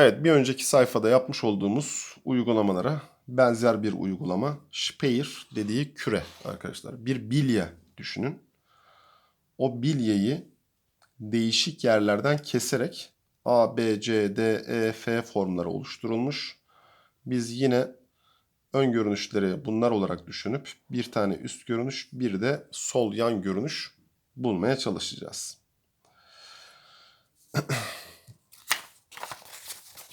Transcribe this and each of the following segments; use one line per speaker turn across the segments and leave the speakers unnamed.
Evet bir önceki sayfada yapmış olduğumuz uygulamalara benzer bir uygulama. Speyer dediği küre arkadaşlar. Bir bilye düşünün. O bilyeyi değişik yerlerden keserek A, B, C, D, E, F formları oluşturulmuş. Biz yine ön görünüşleri bunlar olarak düşünüp bir tane üst görünüş bir de sol yan görünüş bulmaya çalışacağız.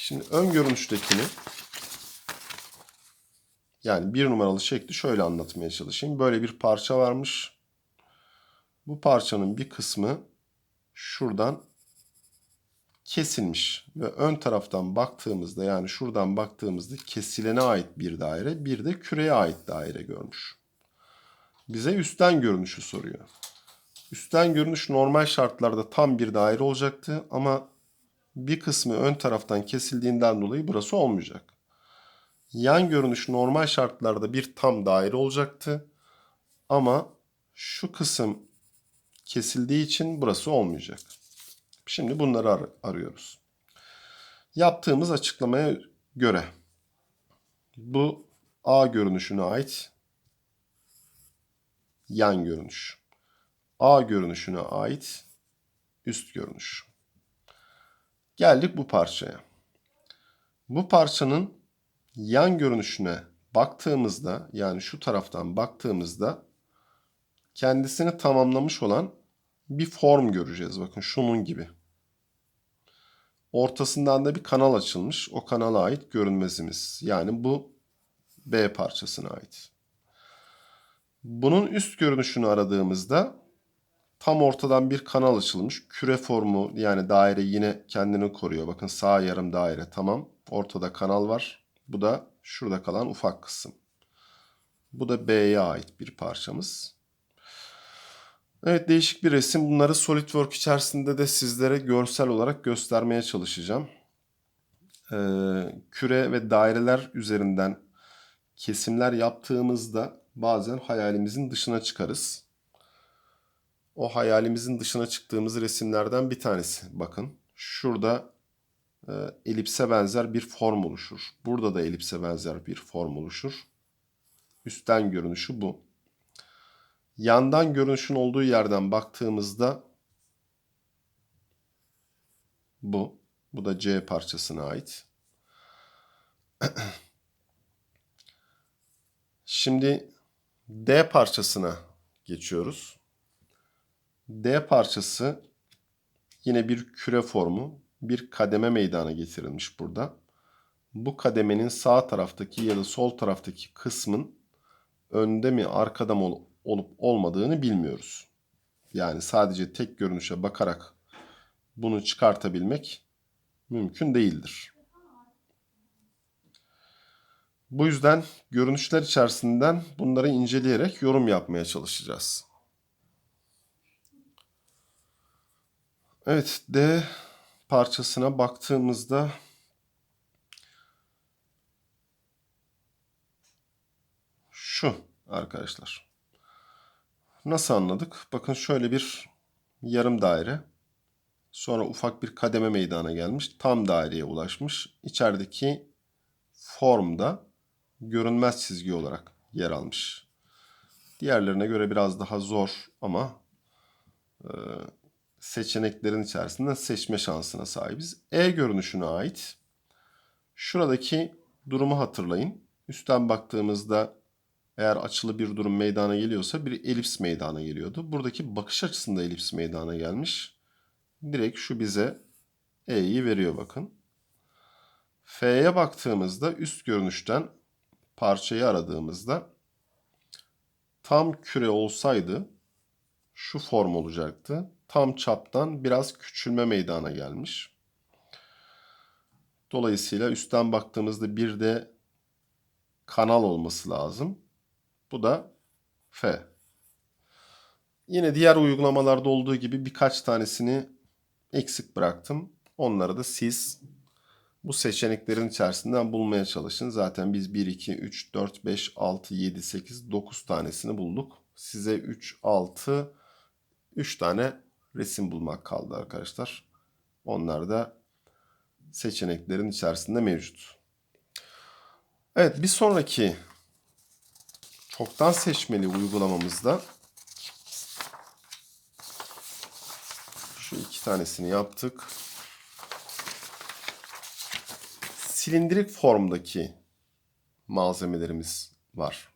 Şimdi ön görünüştekini yani bir numaralı şekli şöyle anlatmaya çalışayım. Böyle bir parça varmış. Bu parçanın bir kısmı şuradan kesilmiş ve ön taraftan baktığımızda yani şuradan baktığımızda kesilene ait bir daire bir de küreye ait daire görmüş. Bize üstten görünüşü soruyor. Üstten görünüş normal şartlarda tam bir daire olacaktı ama bir kısmı ön taraftan kesildiğinden dolayı burası olmayacak. Yan görünüş normal şartlarda bir tam daire olacaktı ama şu kısım kesildiği için burası olmayacak. Şimdi bunları ar- arıyoruz. Yaptığımız açıklamaya göre bu A görünüşüne ait yan görünüş. A görünüşüne ait üst görünüş. Geldik bu parçaya. Bu parçanın yan görünüşüne baktığımızda yani şu taraftan baktığımızda kendisini tamamlamış olan bir form göreceğiz. Bakın şunun gibi. Ortasından da bir kanal açılmış. O kanala ait görünmezimiz. Yani bu B parçasına ait. Bunun üst görünüşünü aradığımızda tam ortadan bir kanal açılmış. Küre formu yani daire yine kendini koruyor. Bakın sağ yarım daire tamam. Ortada kanal var. Bu da şurada kalan ufak kısım. Bu da B'ye ait bir parçamız. Evet değişik bir resim. Bunları SolidWorks içerisinde de sizlere görsel olarak göstermeye çalışacağım. Ee, küre ve daireler üzerinden kesimler yaptığımızda bazen hayalimizin dışına çıkarız. O hayalimizin dışına çıktığımız resimlerden bir tanesi. Bakın şurada e, elipse benzer bir form oluşur. Burada da elipse benzer bir form oluşur. Üstten görünüşü bu. Yandan görünüşün olduğu yerden baktığımızda bu. Bu da C parçasına ait. Şimdi D parçasına geçiyoruz. D parçası yine bir küre formu, bir kademe meydana getirilmiş burada. Bu kademenin sağ taraftaki ya da sol taraftaki kısmın önde mi arkada mı olup olmadığını bilmiyoruz. Yani sadece tek görünüşe bakarak bunu çıkartabilmek mümkün değildir. Bu yüzden görünüşler içerisinden bunları inceleyerek yorum yapmaya çalışacağız. Evet, D parçasına baktığımızda şu arkadaşlar. Nasıl anladık? Bakın şöyle bir yarım daire. Sonra ufak bir kademe meydana gelmiş. Tam daireye ulaşmış. İçerideki formda görünmez çizgi olarak yer almış. Diğerlerine göre biraz daha zor ama e, seçeneklerin içerisinden seçme şansına sahibiz. E görünüşüne ait şuradaki durumu hatırlayın. Üstten baktığımızda eğer açılı bir durum meydana geliyorsa bir elips meydana geliyordu. Buradaki bakış açısında elips meydana gelmiş. Direkt şu bize E'yi veriyor bakın. F'ye baktığımızda üst görünüşten parçayı aradığımızda tam küre olsaydı şu form olacaktı. Tam çaptan biraz küçülme meydana gelmiş. Dolayısıyla üstten baktığımızda bir de kanal olması lazım. Bu da F. Yine diğer uygulamalarda olduğu gibi birkaç tanesini eksik bıraktım. Onları da siz bu seçeneklerin içerisinden bulmaya çalışın. Zaten biz 1, 2, 3, 4, 5, 6, 7, 8, 9 tanesini bulduk. Size 3, 6, 3 tane resim bulmak kaldı arkadaşlar. Onlar da seçeneklerin içerisinde mevcut. Evet bir sonraki çoktan seçmeli uygulamamızda şu iki tanesini yaptık. Silindirik formdaki malzemelerimiz var.